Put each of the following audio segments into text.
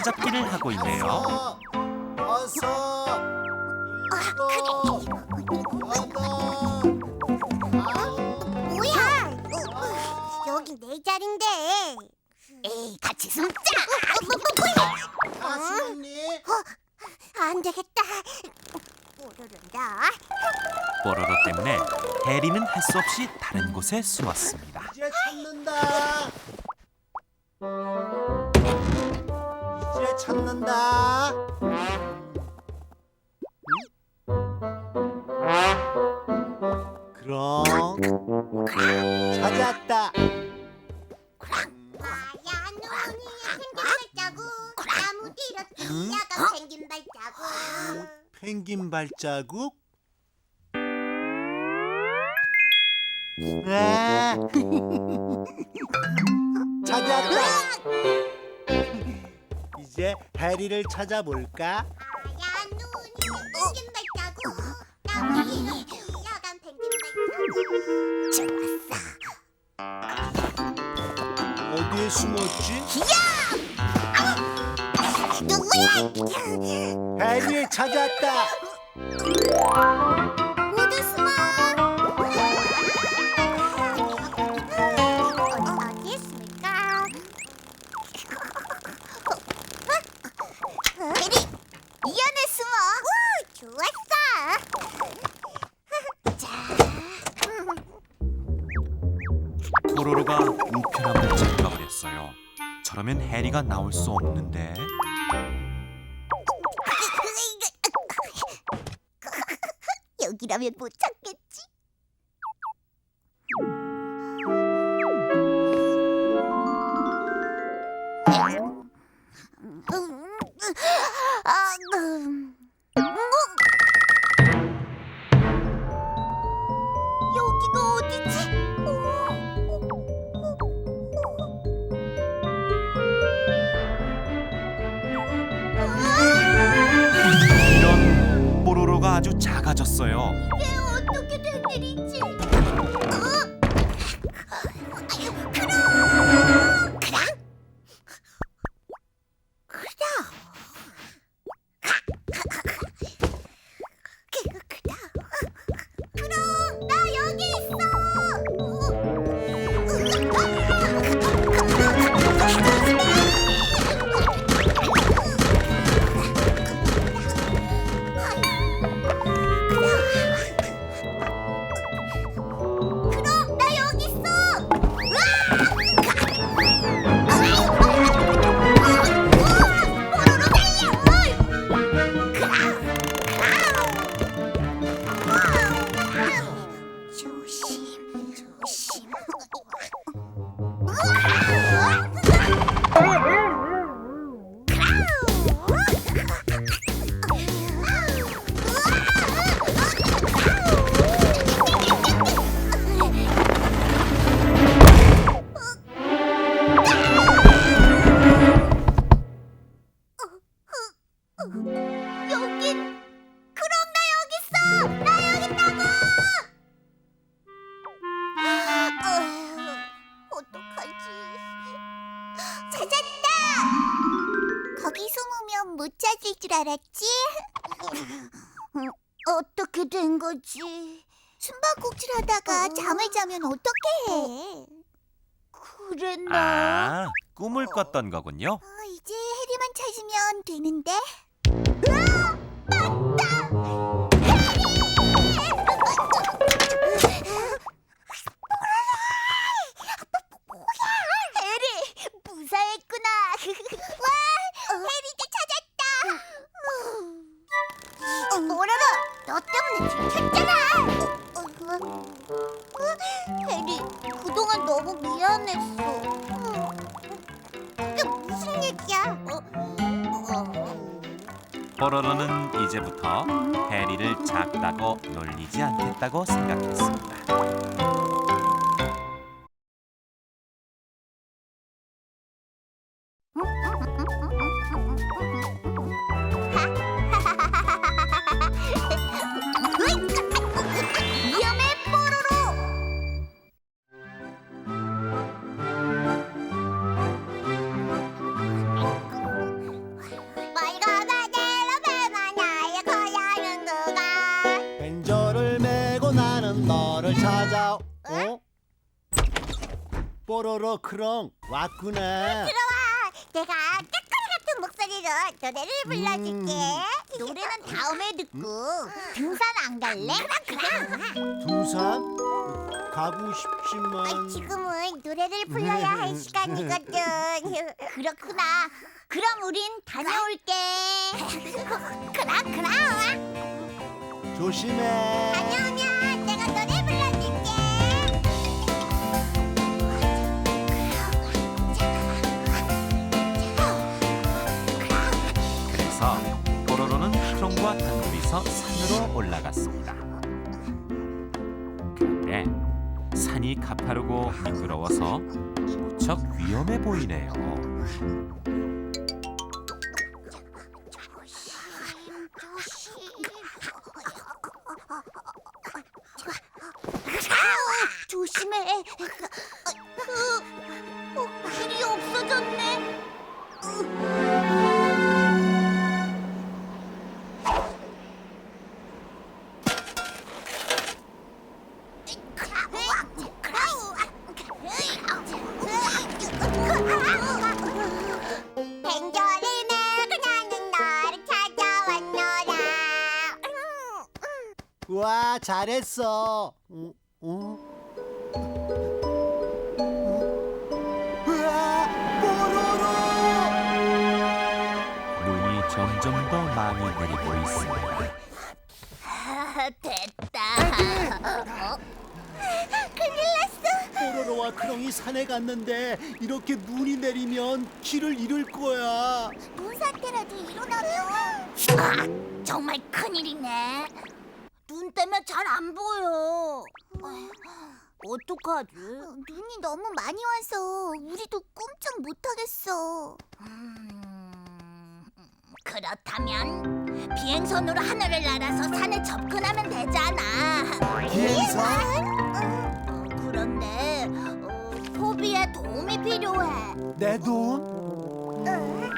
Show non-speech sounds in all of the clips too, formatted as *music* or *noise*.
술래잡기를 하고 있네요. 어서 일곱 여덟 뭐야? 여기 내 자리인데. 에이, 같이 숨자. 뭐, 뭐, 아 수모님 안 되겠다. 오르른다. 뽀로로 때문에 해리는 할 수 없이 다른 곳에 숨었습니다. 찾았다 하얀 눈이 생긴 발자국. 나무 뒤로 뛰어가 생긴 발자국. 펭귄 발자국 아 *laughs* 찾았다 이제 해리를 찾아볼까? 하얀 눈이 생긴 발자국. 나무 뒤로 어. 어디에 숨었지? 누구야? 해리 찾았다. 모두 숨어. 어디 있을까? 베리, 이 안에 숨어. 우, 좋았어. 저러면 해리가 나올 수 없는데 *laughs* 여기라면 못 찾겠지. 아, 음. 아주 작아졌어요. 숨바꼭질 하다가 잠을 자면 어떻게 해 그랬나 아, 꿈을 꿨던 거군요. 어, 이제 해리만 찾으면 되는데. 으아! 맞다! 해리! 무사했구나. 와! 해리도 찾았다. 뭐라라? 너 때문에 들켰잖아. 너무 미안했어. 그게 무슨 얘기야? 뽀로로는 이제부터 해리를 작다고 놀리지 않겠다고 생각했습니다. 크롱 왔구나 들어와. 내가 깨꼬리 같은 목소리로 노래를 불러줄게. 노래는 다음에 듣고 등산 안 갈래? 그럼. 두산 가고 아, 싶지만 지금은 노래를 불러야 할 시간이거든. *laughs* 그렇구나. 그럼 우린 다녀올게. *laughs* 그럼 그럼. 조심해 다녀 그래서 뽀로로는 크롱과 단둘이서 산으로 올라갔습니다. 그런데 산이 가파르고 미끄러워서 무척 위험해 보이네요. 잘했어 어? 어? 으아 뽀로로 눈이 점점 더 많이 내리고 있습니다. 됐다. 큰일 났어. 뽀로로와 크롱이 산에 갔는데 이렇게 눈이 내리면 길을 잃을 거야 눈 사태라도 일어나면 아, 정말 큰일이네. 눈 때문에 잘 안 보여. 어떡하지? 눈이 너무 많이 와서 우리도 꼼짝 못하겠어. 음, 그렇다면 비행선으로 하늘을 날아서 산에 접근하면 되잖아. 비행선? 어, 그런데 어, 포비의 도움이 필요해. 내 돈? 아유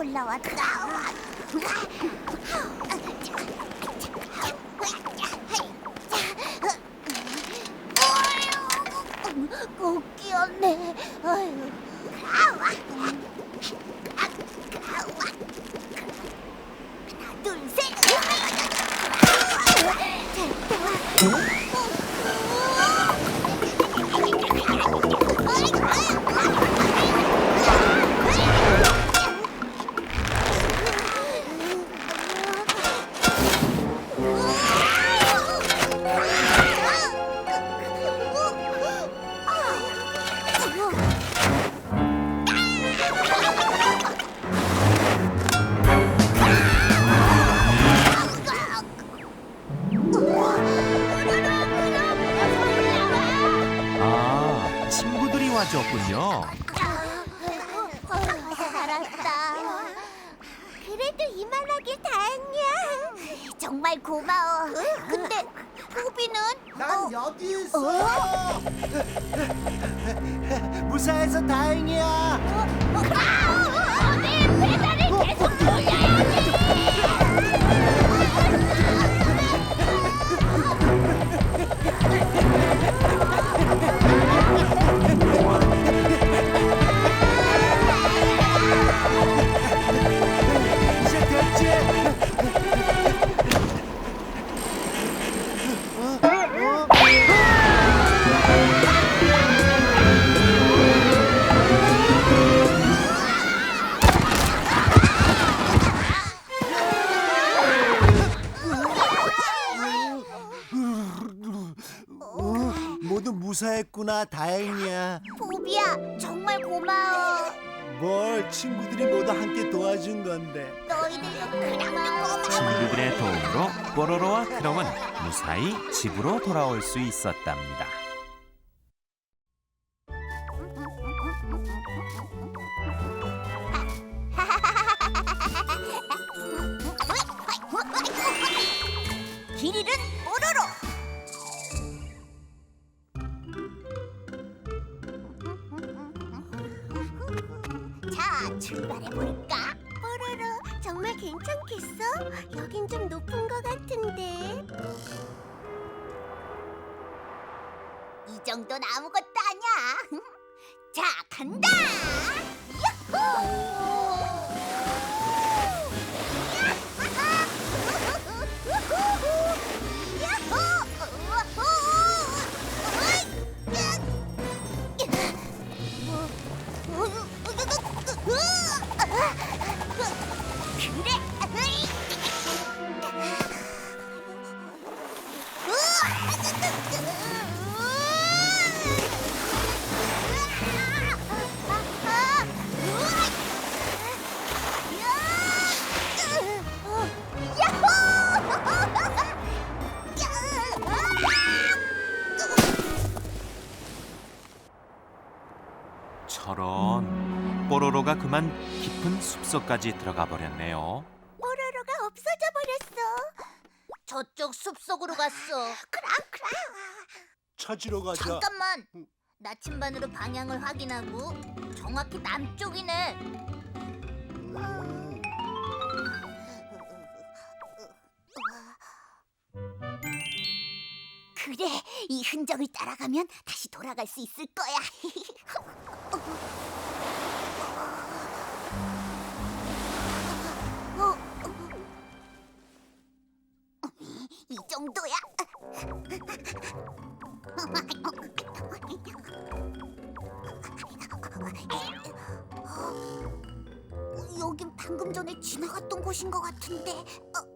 올라왔다. 그래도 이만하길 다행이야. 정말 고마워. 근데 포비는? 난 어, 여기 있어 무사해서 다행이야 아, 내 배달을 계속 돌려야 돼. 무사했구나 다행이야 포비야, 정말 고마워. 뭘 친구들이 모두 함께 도와준 건데 너희들도 고마워. 친구들의 도움으로 뽀로로와 크롱은 무사히 집으로 돌아올 수 있었답니다. 자, 출발해 볼까? 뽀로로, 정말 괜찮겠어? 여긴 좀 높은 것 같은데. 이 정도는 아무것도 아니야. *laughs* 자, 간다. 저런 뽀로로가 그만 깊은 숲속까지 들어가 버렸네요. 뽀로로가 없어져 버렸어. 저쪽 숲속으로 갔어. 그럼 그럼. 찾으러 가자. 잠깐만. 나침반으로 방향을 확인하고 정확히 남쪽이네. 음, 그래, 이 흔적을 따라가면 다시 돌아갈 수 있을 거야. *laughs* 어, 이 정도야. 여긴 방금 전에 지나갔던 곳인 것 같은데. 어, 어...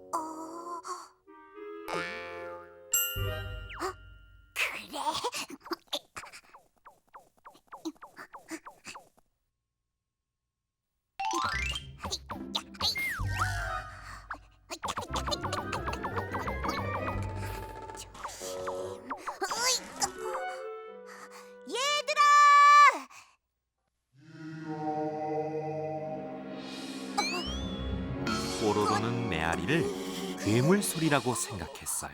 메아리를 괴물 소리라고 생각했어요.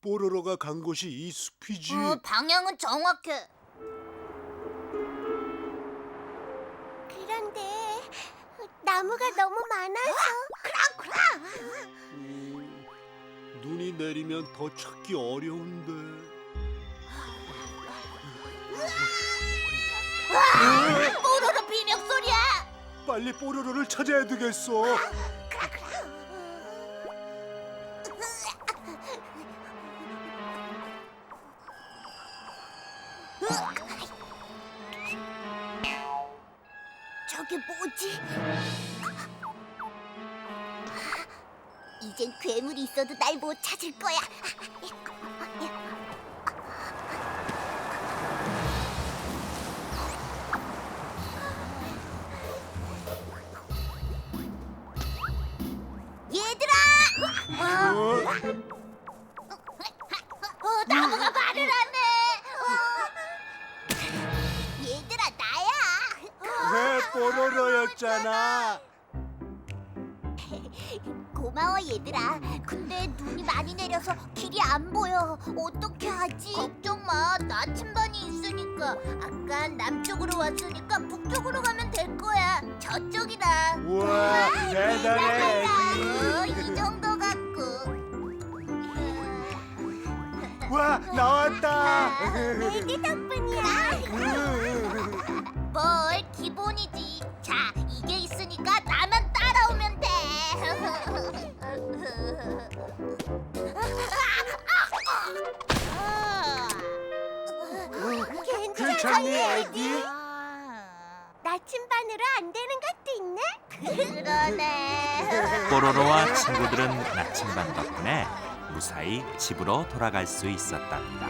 뽀로로가 간 곳이 이 숲이지. 어, 방향은 정확해. 그런데 나무가 너무 많아서. 내리면 더 찾기 어려운데. 뽀로로 비명 소리야. 빨리 뽀로로를 찾아야 되겠어. 이젠 괴물이 있어도 날 못 찾을 거야. 고마워 얘들아. 근데 눈이 많이 내려서 길이 안 보여. 어떻게 하지? 걱정 마. 나침반이 있으니까. 아까 남쪽으로 왔으니까 북쪽으로 가면 될 거야. 저쪽이다. 우와, 대단해, 어. 이 정도 갖고. 와, 나왔다. 애기 덕분이야. 뭘 기본이지. 나침반으로 안 되는 것도 있네. 그러네. *laughs* 뽀로로와 친구들은 나침반 덕분에 무사히 집으로 돌아갈 수 있었답니다.